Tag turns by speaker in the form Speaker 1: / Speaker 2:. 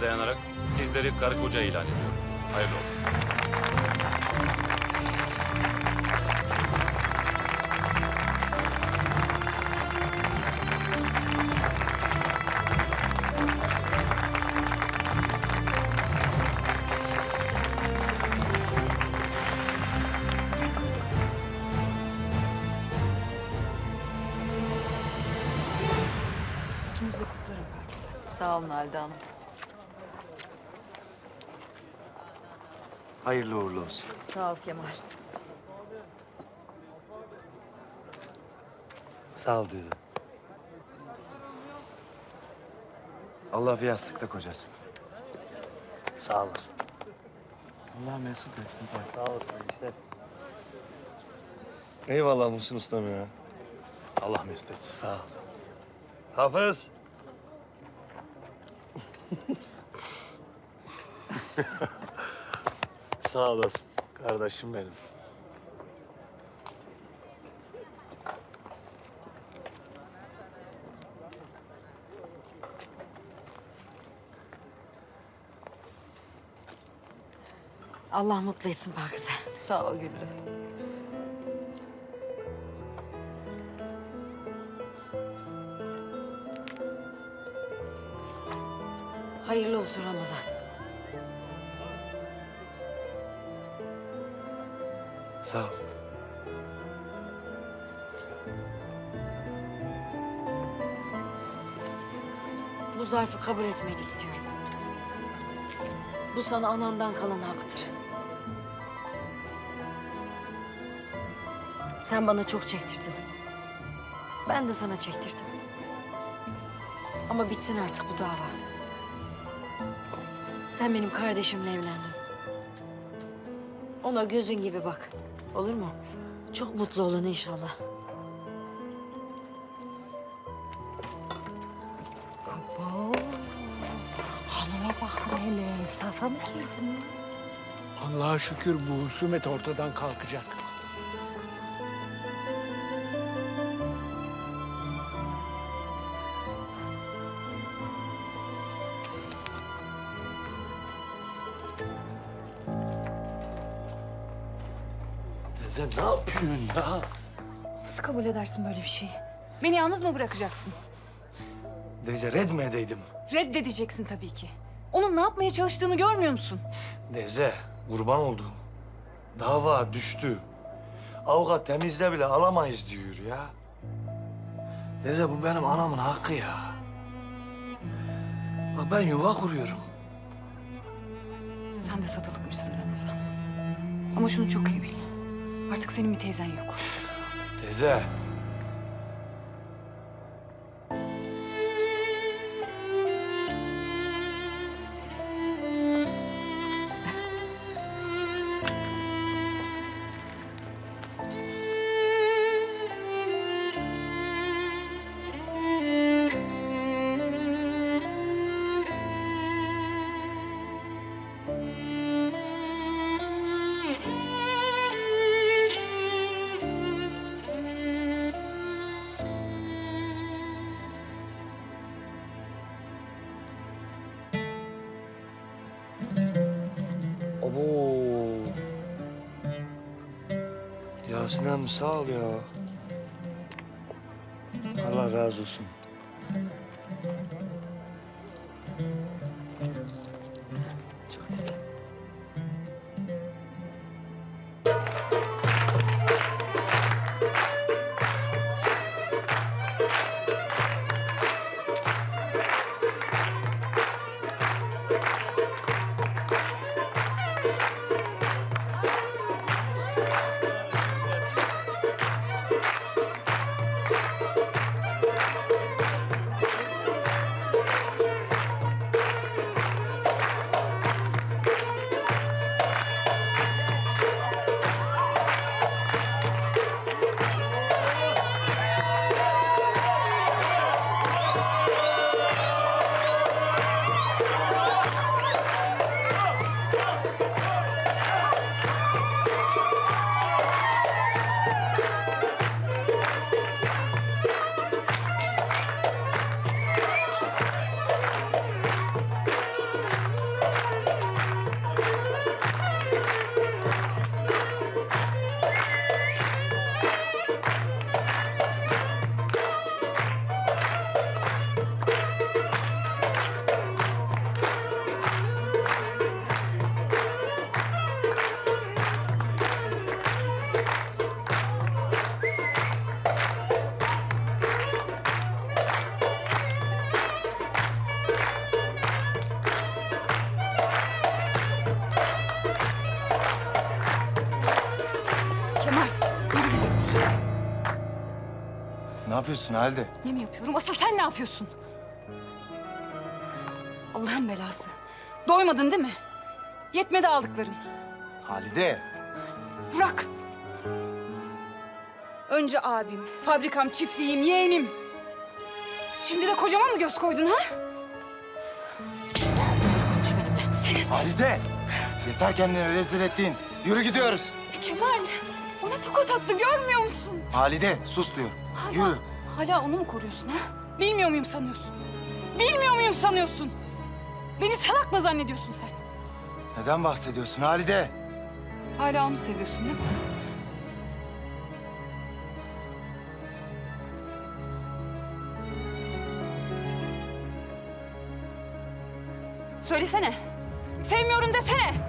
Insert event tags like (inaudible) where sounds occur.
Speaker 1: dayanarak sizleri karı koca ilan ediyorum. Hayırlı olsun.
Speaker 2: İkiniz de kutlarım Pakize.
Speaker 3: Sağ olun Halide Hanım.
Speaker 4: Hayırlı uğurlu olsun.
Speaker 3: Sağ ol Kemal.
Speaker 4: Sağ ol dedi. Allah bir yastıkta kocasın.
Speaker 5: Sağ olasın.
Speaker 4: Allah mesut etsin.
Speaker 5: Sağ olasın işte. Eyvallah Muhsin Ustam ya.
Speaker 4: Allah mesut etsin.
Speaker 5: Sağ ol. Hafız. (laughs) Sağ olasın. Kardeşim benim.
Speaker 2: Allah mutlu etsin Pakize.
Speaker 3: Sağ ol Güllü.
Speaker 2: Hayırlı olsun Ramazan.
Speaker 4: Sağ ol.
Speaker 2: Bu zarfı kabul etmeni istiyorum. Bu sana anandan kalan haktır. Sen bana çok çektirdin. Ben de sana çektirdim. Ama bitsin artık bu dava. Sen benim kardeşimle evlendin. Ona gözün gibi bak. Olur mu? Çok mutlu olun inşallah.
Speaker 6: Oo, hanıma bakın hele. Safa mı geldin?
Speaker 7: Allah'a şükür bu husumet ortadan kalkacak.
Speaker 5: Teyze ne yapıyorsun ya?
Speaker 8: Nasıl kabul edersin böyle bir şeyi? Beni yalnız mı bırakacaksın?
Speaker 5: Teyze red mi edeydim?
Speaker 8: Reddedeceksin tabii ki. Onun ne yapmaya çalıştığını görmüyor musun?
Speaker 5: Teyze kurban oldum. Dava düştü. Avukat temizle bile alamayız diyor ya. Teyze bu benim anamın hakkı ya. Bak ben yuva kuruyorum.
Speaker 8: Sen de satılıkmışsın Ramazan. Ama şunu çok iyi bil. Artık senin bir teyzen yok.
Speaker 5: Teyze. Yasin emmi sağ ol ya. Allah razı olsun.
Speaker 4: Yapıyorsun Halide?
Speaker 8: Ne mi yapıyorum? Asıl sen ne yapıyorsun? Allah'ın belası. Doymadın değil mi? Yetmedi aldıkların.
Speaker 4: Halide.
Speaker 8: Bırak. Önce abim, fabrikam, çiftliğim, yeğenim. Şimdi de kocama mı göz koydun ha?
Speaker 2: Doğru konuş benimle.
Speaker 8: Senin
Speaker 4: Halide. Yeter kendini rezil ettiğin. Yürü gidiyoruz.
Speaker 8: Kemal ona tokat attı görmüyor musun?
Speaker 4: Halide sus diyorum.
Speaker 8: Hala,
Speaker 4: Yürü.
Speaker 8: hala onu mu koruyorsun ha? Bilmiyor muyum sanıyorsun? Bilmiyor muyum sanıyorsun? Beni salak mı zannediyorsun sen?
Speaker 4: Neden bahsediyorsun Halide?
Speaker 8: Hala onu seviyorsun değil mi? Söylesene. Sevmiyorum desene.